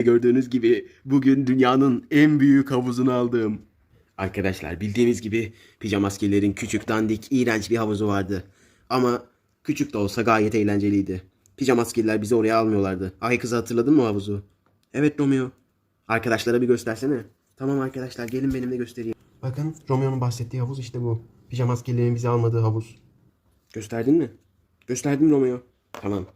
Gördüğünüz gibi bugün dünyanın en büyük havuzunu aldım. Arkadaşlar bildiğiniz gibi pijama askerilerin küçük dandik iğrenç bir havuzu vardı. Ama küçük de olsa gayet eğlenceliydi. Pijama askerler bizi oraya almıyorlardı. Ay kızı hatırladın mı havuzu? Evet Romeo. Arkadaşlara bir göstersene. Tamam arkadaşlar gelin benimle göstereyim. Bakın Romeo'nun bahsettiği havuz işte bu. Pijama askerlerin bizi almadığı havuz. Gösterdin mi? Gösterdim Romeo. Tamam.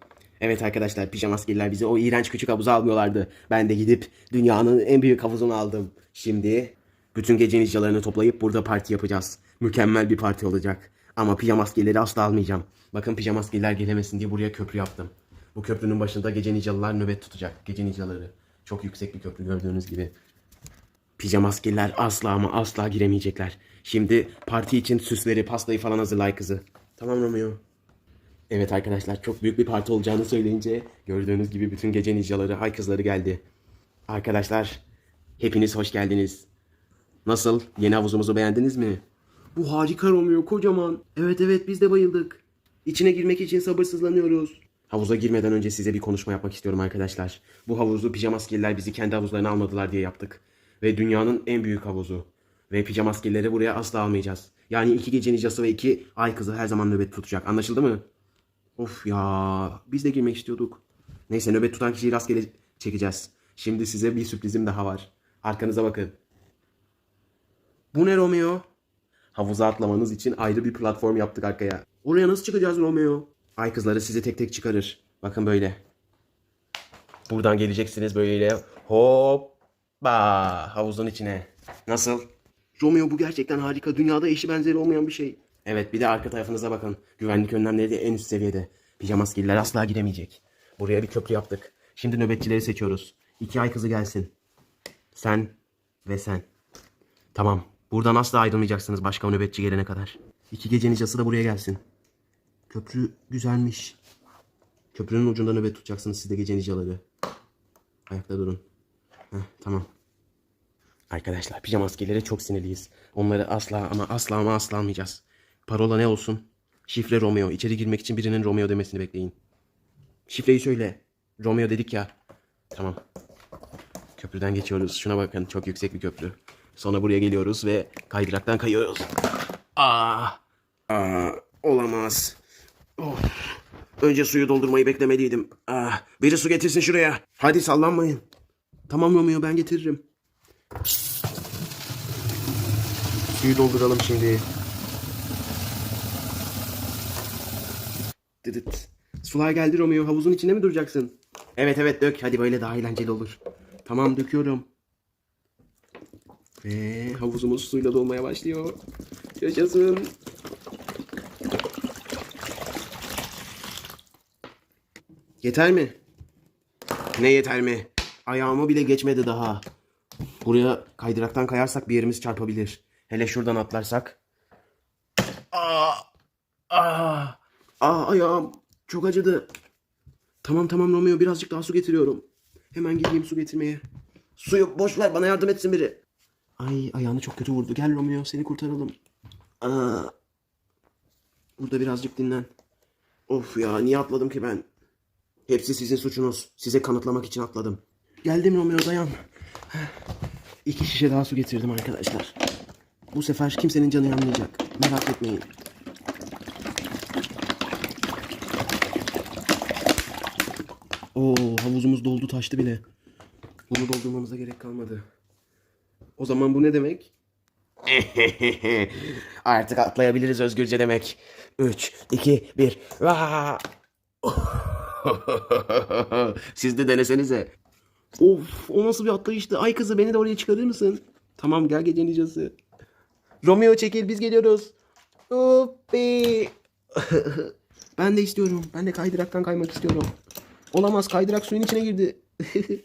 Evet arkadaşlar pijama askerler bizi o iğrenç küçük havuza almıyorlardı. Ben de gidip dünyanın en büyük havuzunu aldım. Şimdi bütün gece ninjalarını toplayıp burada parti yapacağız. Mükemmel bir parti olacak. Ama pijama askerleri asla almayacağım. Bakın pijama askerler gelemesin diye buraya köprü yaptım. Bu köprünün başında gece ninjalılar nöbet tutacak. Gece ninjaları. Çok yüksek bir köprü gördüğünüz gibi. Pijama askerler asla ama asla giremeyecekler. Şimdi parti için süsleri, pastayı falan hazırlay kızı. Tamam Romeo. Evet arkadaşlar çok büyük bir parti olacağını söyleyince gördüğünüz gibi bütün gece ninjaları, hay kızları geldi. Arkadaşlar hepiniz hoş geldiniz. Nasıl? Yeni havuzumuzu beğendiniz mi? Bu harika Romeo kocaman. Evet evet biz de bayıldık. İçine girmek için sabırsızlanıyoruz. Havuza girmeden önce size bir konuşma yapmak istiyorum arkadaşlar. Bu havuzu pijama askerler bizi kendi havuzlarına almadılar diye yaptık. Ve dünyanın en büyük havuzu. Ve pijama askerleri buraya asla almayacağız. Yani iki gece ninjası ve iki ay kızı her zaman nöbet tutacak. Anlaşıldı mı? Of ya biz de girmek istiyorduk. Neyse nöbet tutan kişiyi rastgele çekeceğiz. Şimdi size bir sürprizim daha var. Arkanıza bakın. Bu ne Romeo? Havuza atlamanız için ayrı bir platform yaptık arkaya. Oraya nasıl çıkacağız Romeo? Ay kızları sizi tek tek çıkarır. Bakın böyle. Buradan geleceksiniz böyle hoppa havuzun içine. Nasıl? Romeo bu gerçekten harika. Dünyada eşi benzeri olmayan bir şey. Evet bir de arka tarafınıza bakın. Güvenlik önlemleri de en üst seviyede. Pijama askeriler asla giremeyecek. Buraya bir köprü yaptık. Şimdi nöbetçileri seçiyoruz. İki ay kızı gelsin. Sen ve sen. Tamam. Buradan asla ayrılmayacaksınız başka nöbetçi gelene kadar. İki gece nicası da buraya gelsin. Köprü güzelmiş. Köprünün ucunda nöbet tutacaksınız siz de gece nicaları. Ayakta durun. Heh, tamam. Arkadaşlar pijama askerlere çok sinirliyiz. Onları asla ama asla ama asla almayacağız. Parola ne olsun? Şifre Romeo. İçeri girmek için birinin Romeo demesini bekleyin. Şifreyi söyle. Romeo dedik ya. Tamam. Köprüden geçiyoruz. Şuna bakın çok yüksek bir köprü. Sonra buraya geliyoruz ve kaydıraktan kayıyoruz. Aa, aa olamaz. Of. Önce suyu doldurmayı beklemeliydim. Ah, biri su getirsin şuraya. Hadi sallanmayın. Tamam Romeo ben getiririm. Suyu dolduralım şimdi. Dıdıt. Sular geldi Romeo. Havuzun içinde mi duracaksın? Evet evet dök. Hadi böyle daha eğlenceli olur. Tamam döküyorum. Ve havuzumuz suyla dolmaya başlıyor. Yaşasın. Yeter mi? Ne yeter mi? Ayağımı bile geçmedi daha. Buraya kaydıraktan kayarsak bir yerimiz çarpabilir. Hele şuradan atlarsak. Aa! Aa! Aa ayağım çok acıdı. Tamam tamam Romeo birazcık daha su getiriyorum. Hemen gideyim su getirmeye. Suyu boş ver bana yardım etsin biri. Ay ayağını çok kötü vurdu. Gel Romeo seni kurtaralım. Aa. Burada birazcık dinlen. Of ya niye atladım ki ben? Hepsi sizin suçunuz. Size kanıtlamak için atladım. Geldim Romeo dayan. İki şişe daha su getirdim arkadaşlar. Bu sefer kimsenin canı yanmayacak. Merak etmeyin. Oo havuzumuz doldu taştı bile. Bunu doldurmamıza gerek kalmadı. O zaman bu ne demek? Artık atlayabiliriz özgürce demek. 3, 2, 1. Vaa! Siz de denesenize. Of o nasıl bir atlayıştı. Ay kızı beni de oraya çıkarır mısın? Tamam gel gece nicası. Romeo çekil biz geliyoruz. Hoppi. ben de istiyorum. Ben de kaydıraktan kaymak istiyorum. Olamaz kaydırak suyun içine girdi.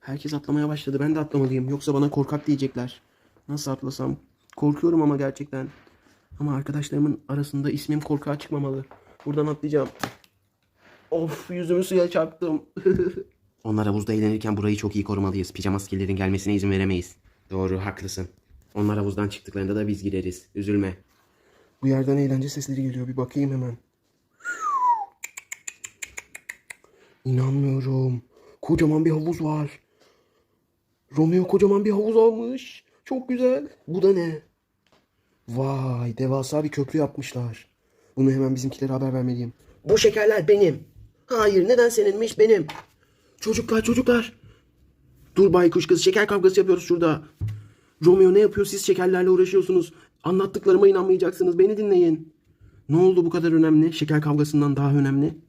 Herkes atlamaya başladı. Ben de atlamalıyım. Yoksa bana korkak diyecekler. Nasıl atlasam? Korkuyorum ama gerçekten. Ama arkadaşlarımın arasında ismim korkağa çıkmamalı. Buradan atlayacağım. Of yüzümü suya çarptım. Onlar havuzda eğlenirken burayı çok iyi korumalıyız. Pijama askerlerin gelmesine izin veremeyiz. Doğru haklısın. Onlar havuzdan çıktıklarında da biz gireriz. Üzülme. Bu yerden eğlence sesleri geliyor. Bir bakayım hemen. İnanmıyorum. Kocaman bir havuz var. Romeo kocaman bir havuz almış. Çok güzel. Bu da ne? Vay devasa bir köprü yapmışlar. Bunu hemen bizimkilere haber vermeliyim. Bu şekerler benim. Hayır neden seninmiş benim. Çocuklar çocuklar. Dur baykuş kız şeker kavgası yapıyoruz şurada. Romeo ne yapıyor siz şekerlerle uğraşıyorsunuz. Anlattıklarıma inanmayacaksınız beni dinleyin. Ne oldu bu kadar önemli? Şeker kavgasından daha önemli.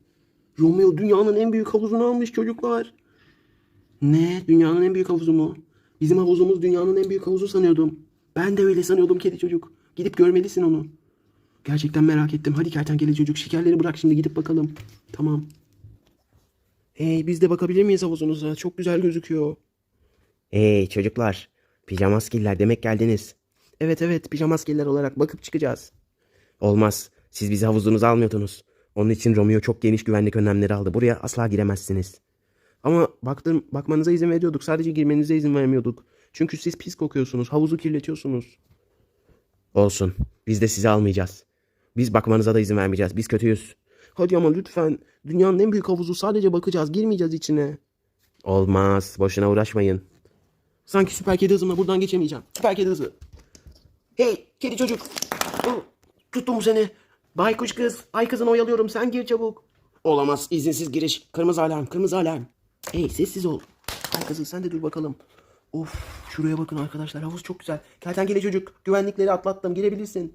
Romeo dünyanın en büyük havuzunu almış çocuklar. Ne? Dünyanın en büyük havuzu mu? Bizim havuzumuz dünyanın en büyük havuzu sanıyordum. Ben de öyle sanıyordum kedi çocuk. Gidip görmelisin onu. Gerçekten merak ettim. Hadi kertenkele çocuk şekerleri bırak şimdi gidip bakalım. Tamam. Hey biz de bakabilir miyiz havuzunuza? Çok güzel gözüküyor. Hey çocuklar. Pijamaskiller demek geldiniz. Evet evet pijamaskiller olarak bakıp çıkacağız. Olmaz. Siz bizi havuzunuza almıyordunuz. Onun için Romeo çok geniş güvenlik önlemleri aldı. Buraya asla giremezsiniz. Ama baktım, bakmanıza izin veriyorduk. Sadece girmenize izin vermiyorduk. Çünkü siz pis kokuyorsunuz. Havuzu kirletiyorsunuz. Olsun. Biz de sizi almayacağız. Biz bakmanıza da izin vermeyeceğiz. Biz kötüyüz. Hadi ama lütfen. Dünyanın en büyük havuzu. Sadece bakacağız. Girmeyeceğiz içine. Olmaz. Boşuna uğraşmayın. Sanki süper kedi hızımla buradan geçemeyeceğim. Süper kedi hızı. Hey kedi çocuk. Oh, Tuttum seni. Baykuş kız. Ay kızını oyalıyorum. Sen gir çabuk. Olamaz. izinsiz giriş. Kırmızı alarm. Kırmızı alarm. Hey sessiz ol. Ay kızım sen de dur bakalım. Of şuraya bakın arkadaşlar. Havuz çok güzel. Kertenkele çocuk. Güvenlikleri atlattım. Girebilirsin.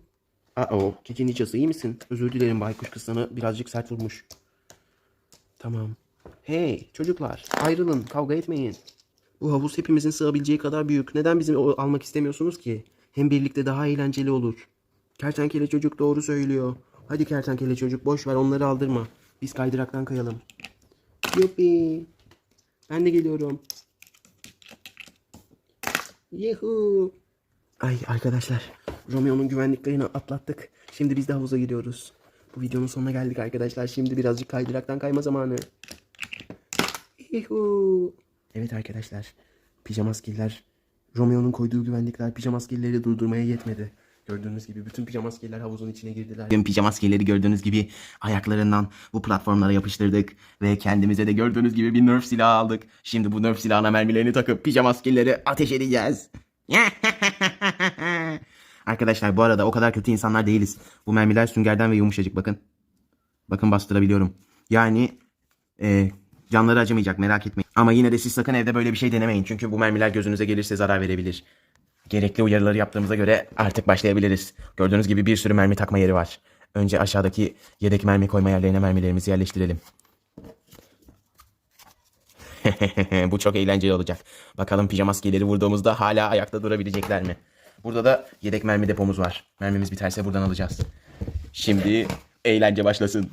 Aa o. Keçin içası iyi misin? Özür dilerim baykuş kız sana birazcık sert vurmuş. Tamam. Hey çocuklar ayrılın kavga etmeyin. Bu havuz hepimizin sığabileceği kadar büyük. Neden bizim almak istemiyorsunuz ki? Hem birlikte daha eğlenceli olur. Kertenkele çocuk doğru söylüyor. Hadi kertenkele çocuk boş ver onları aldırma. Biz kaydıraktan kayalım. Yuppi. Ben de geliyorum. Yuhu. Ay arkadaşlar. Romeo'nun güvenliklerini atlattık. Şimdi biz de havuza gidiyoruz. Bu videonun sonuna geldik arkadaşlar. Şimdi birazcık kaydıraktan kayma zamanı. Yuhu. Evet arkadaşlar. Pijamaskiller. Romeo'nun koyduğu güvenlikler pijamaskilleri durdurmaya yetmedi. Gördüğünüz gibi bütün pijamaskiller havuzun içine girdiler. Tüm pijamaskilleri gördüğünüz gibi ayaklarından bu platformlara yapıştırdık. Ve kendimize de gördüğünüz gibi bir nerf silahı aldık. Şimdi bu nerf silahına mermilerini takıp pijamaskilleri ateş edeceğiz. Arkadaşlar bu arada o kadar kötü insanlar değiliz. Bu mermiler süngerden ve yumuşacık bakın. Bakın bastırabiliyorum. Yani e, canları acımayacak merak etmeyin. Ama yine de siz sakın evde böyle bir şey denemeyin. Çünkü bu mermiler gözünüze gelirse zarar verebilir. Gerekli uyarıları yaptığımıza göre artık başlayabiliriz. Gördüğünüz gibi bir sürü mermi takma yeri var. Önce aşağıdaki yedek mermi koyma yerlerine mermilerimizi yerleştirelim. Bu çok eğlenceli olacak. Bakalım pijamaskeleri vurduğumuzda hala ayakta durabilecekler mi? Burada da yedek mermi depomuz var. Mermimiz biterse buradan alacağız. Şimdi eğlence başlasın.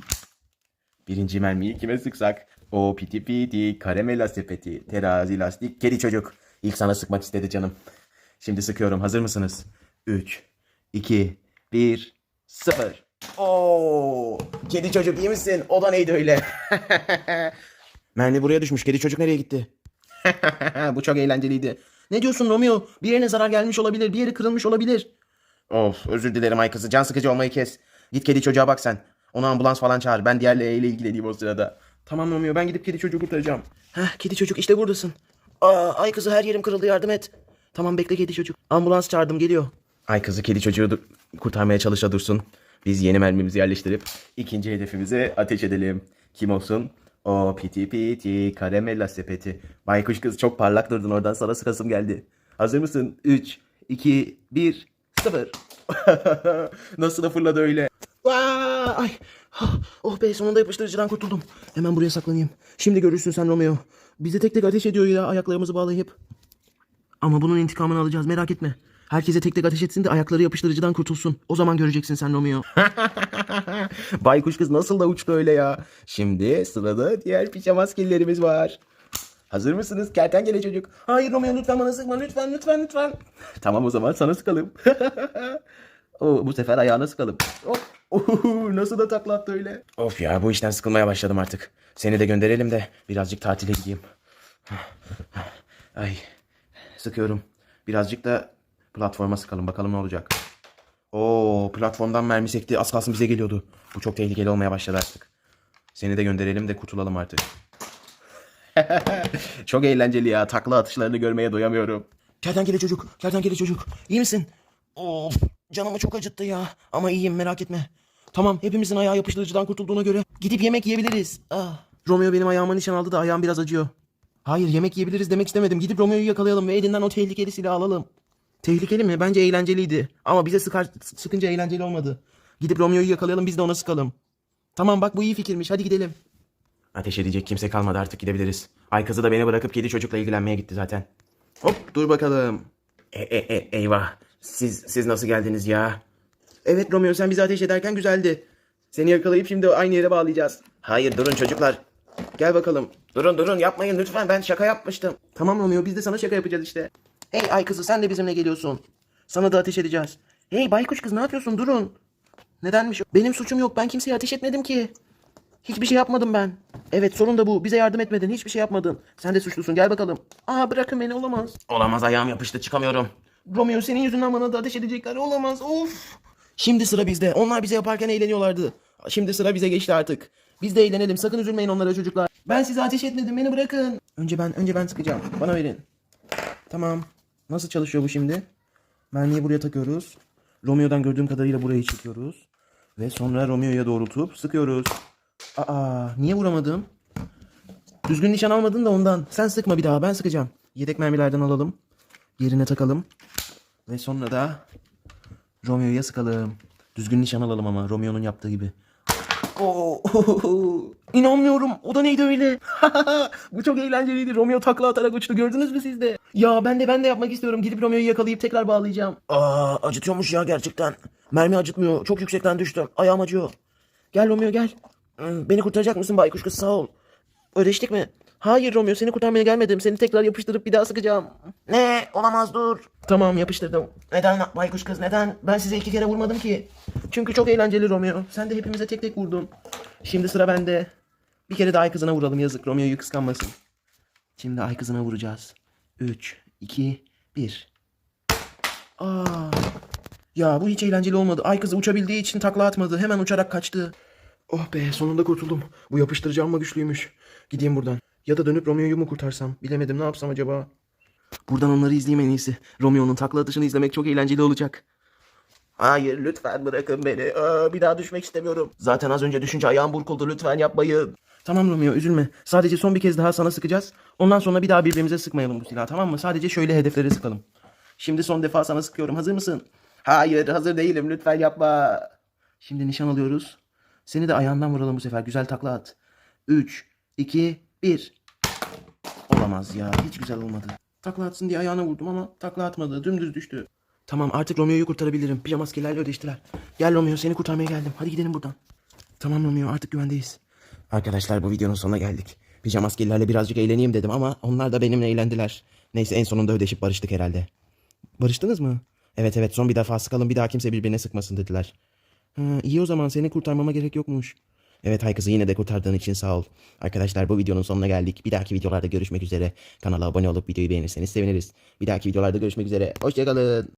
Birinci mermiyi kime sıksak? O piti piti, karamela sepeti, terazi lastik, kedi çocuk. İlk sana sıkmak istedi canım. Şimdi sıkıyorum. Hazır mısınız? 3, 2, 1, 0. Oo! Kedi çocuk iyi misin? O da neydi öyle? Mermi buraya düşmüş. Kedi çocuk nereye gitti? Bu çok eğlenceliydi. Ne diyorsun Romeo? Bir yerine zarar gelmiş olabilir. Bir yeri kırılmış olabilir. Of özür dilerim ay kızı. Can sıkıcı olmayı kes. Git kedi çocuğa bak sen. Ona ambulans falan çağır. Ben diğerleriyle ilgileneyim o sırada. Tamam Romeo ben gidip kedi çocuğu kurtaracağım. Heh kedi çocuk işte buradasın. Aa ay kızı her yerim kırıldı yardım et. Tamam bekle kedi çocuk. Ambulans çağırdım geliyor. Ay kızı kedi çocuğu dur- kurtarmaya çalışa dursun. Biz yeni mermimizi yerleştirip ikinci hedefimize ateş edelim. Kim olsun? O piti piti karamella sepeti. Baykuş kız çok parlak durdun oradan sana sırasım geldi. Hazır mısın? 3, 2, 1, 0. Nasıl da fırladı öyle? Vaa! Ay. Ah, Oh be sonunda yapıştırıcıdan kurtuldum. Hemen buraya saklanayım. Şimdi görürsün sen Romeo. Bize tek tek ateş ediyor ya ayaklarımızı bağlayıp. Ama bunun intikamını alacağız merak etme. Herkese tek tek ateş etsin de ayakları yapıştırıcıdan kurtulsun. O zaman göreceksin sen Romeo. Baykuş kız nasıl da uçtu öyle ya. Şimdi sırada diğer pijama skillerimiz var. Hazır mısınız kertenkele çocuk? Hayır Romeo lütfen bana sıkma lütfen lütfen lütfen. tamam o zaman sana sıkalım. Oo, bu sefer ayağına sıkalım. Hop. Oho, nasıl da taklattı öyle. Of ya bu işten sıkılmaya başladım artık. Seni de gönderelim de birazcık tatile gideyim. Ay sıkıyorum. Birazcık da platforma sıkalım bakalım ne olacak. Oo platformdan mermi sekti. Az kalsın bize geliyordu. Bu çok tehlikeli olmaya başladı artık. Seni de gönderelim de kurtulalım artık. Çok eğlenceli ya. Takla atışlarını görmeye doyamıyorum. Kertenkele çocuk, kertenkele çocuk. İyi misin? Of, canımı çok acıttı ya. Ama iyiyim merak etme. Tamam, hepimizin ayağı yapıştırıcıdan kurtulduğuna göre gidip yemek yiyebiliriz. Ah. Romeo benim ayağıma nişan aldı da ayağım biraz acıyor. Hayır, yemek yiyebiliriz demek istemedim. Gidip Romeo'yu yakalayalım ve elinden o tehlikeli silahı alalım. Tehlikeli mi? Bence eğlenceliydi. Ama bize sıkar, sıkınca eğlenceli olmadı. Gidip Romeo'yu yakalayalım biz de ona sıkalım. Tamam bak bu iyi fikirmiş. Hadi gidelim. Ateş edecek kimse kalmadı artık gidebiliriz. Ay kızı da beni bırakıp kedi çocukla ilgilenmeye gitti zaten. Hop dur bakalım. E, e, e, eyvah. Siz siz nasıl geldiniz ya? Evet Romeo sen bizi ateş ederken güzeldi. Seni yakalayıp şimdi aynı yere bağlayacağız. Hayır durun çocuklar. Gel bakalım. Durun durun yapmayın lütfen ben şaka yapmıştım. Tamam Romeo biz de sana şaka yapacağız işte. Hey ay kızı sen de bizimle geliyorsun. Sana da ateş edeceğiz. Hey baykuş kız ne yapıyorsun durun. Nedenmiş? Benim suçum yok ben kimseye ateş etmedim ki. Hiçbir şey yapmadım ben. Evet sorun da bu. Bize yardım etmedin. Hiçbir şey yapmadın. Sen de suçlusun. Gel bakalım. Aa bırakın beni olamaz. Olamaz ayağım yapıştı çıkamıyorum. Romeo senin yüzünden bana da ateş edecekler. Olamaz. Of. Şimdi sıra bizde. Onlar bize yaparken eğleniyorlardı. Şimdi sıra bize geçti artık. Biz de eğlenelim. Sakın üzülmeyin onlara çocuklar. Ben size ateş etmedim. Beni bırakın. Önce ben önce ben sıkacağım. Bana verin. Tamam. Nasıl çalışıyor bu şimdi? Mermiyi buraya takıyoruz. Romeo'dan gördüğüm kadarıyla burayı çekiyoruz. Ve sonra Romeo'ya doğrultup sıkıyoruz. Aa, niye vuramadım? Düzgün nişan almadın da ondan. Sen sıkma bir daha, ben sıkacağım. Yedek mermilerden alalım. Yerine takalım. Ve sonra da Romeo'ya sıkalım. Düzgün nişan alalım ama Romeo'nun yaptığı gibi. Oo, inanmıyorum. O da neydi öyle? Bu çok eğlenceliydi. Romeo takla atarak uçtu. Gördünüz mü siz de? Ya ben de ben de yapmak istiyorum. Gidip Romeo'yu yakalayıp tekrar bağlayacağım. Aa, acıtıyormuş ya gerçekten. Mermi acıtmıyor. Çok yüksekten düştüm. Ayağım acıyor. Gel Romeo gel. Hmm, Beni kurtaracak mısın baykuş kız sağ ol. Ödeştik mi? Hayır Romeo seni kurtarmaya gelmedim. Seni tekrar yapıştırıp bir daha sıkacağım. Ne? Olamaz dur. Tamam yapıştırdım. Neden baykuş kız neden? Ben size iki kere vurmadım ki. Çünkü çok eğlenceli Romeo. Sen de hepimize tek tek vurdun. Şimdi sıra bende. Bir kere de ay kızına vuralım yazık. Romeo'yu kıskanmasın. Şimdi ay kızına vuracağız. 3, 2, 1. Aa. Ya bu hiç eğlenceli olmadı. Ay kızı uçabildiği için takla atmadı. Hemen uçarak kaçtı. Oh be sonunda kurtuldum. Bu yapıştırıcı amma güçlüymüş. Gideyim buradan. Ya da dönüp Romeo'yu mu kurtarsam? Bilemedim ne yapsam acaba? Buradan onları izleyeyim en iyisi. Romeo'nun takla atışını izlemek çok eğlenceli olacak. Hayır lütfen bırakın beni. Aa, bir daha düşmek istemiyorum. Zaten az önce düşünce ayağım burkuldu lütfen yapmayın. Tamam Romeo üzülme. Sadece son bir kez daha sana sıkacağız. Ondan sonra bir daha birbirimize sıkmayalım bu silahı tamam mı? Sadece şöyle hedeflere sıkalım. Şimdi son defa sana sıkıyorum. Hazır mısın? Hayır hazır değilim lütfen yapma. Şimdi nişan alıyoruz. Seni de ayağından vuralım bu sefer. Güzel takla at. 3, 2, 1. Olamaz ya. Hiç güzel olmadı. Takla atsın diye ayağına vurdum ama takla atmadı. Dümdüz düştü. Tamam artık Romeo'yu kurtarabilirim. Pijama askerlerle ödeştiler. Gel Romeo seni kurtarmaya geldim. Hadi gidelim buradan. Tamam Romeo artık güvendeyiz. Arkadaşlar bu videonun sonuna geldik. Pijama askerlerle birazcık eğleneyim dedim ama onlar da benimle eğlendiler. Neyse en sonunda ödeşip barıştık herhalde. Barıştınız mı? Evet evet son bir defa sıkalım bir daha kimse birbirine sıkmasın dediler. Ha, iyi o zaman seni kurtarmama gerek yokmuş. Evet hay kızı yine de kurtardığın için sağ ol. Arkadaşlar bu videonun sonuna geldik. Bir dahaki videolarda görüşmek üzere. Kanala abone olup videoyu beğenirseniz seviniriz. Bir dahaki videolarda görüşmek üzere. Hoşçakalın.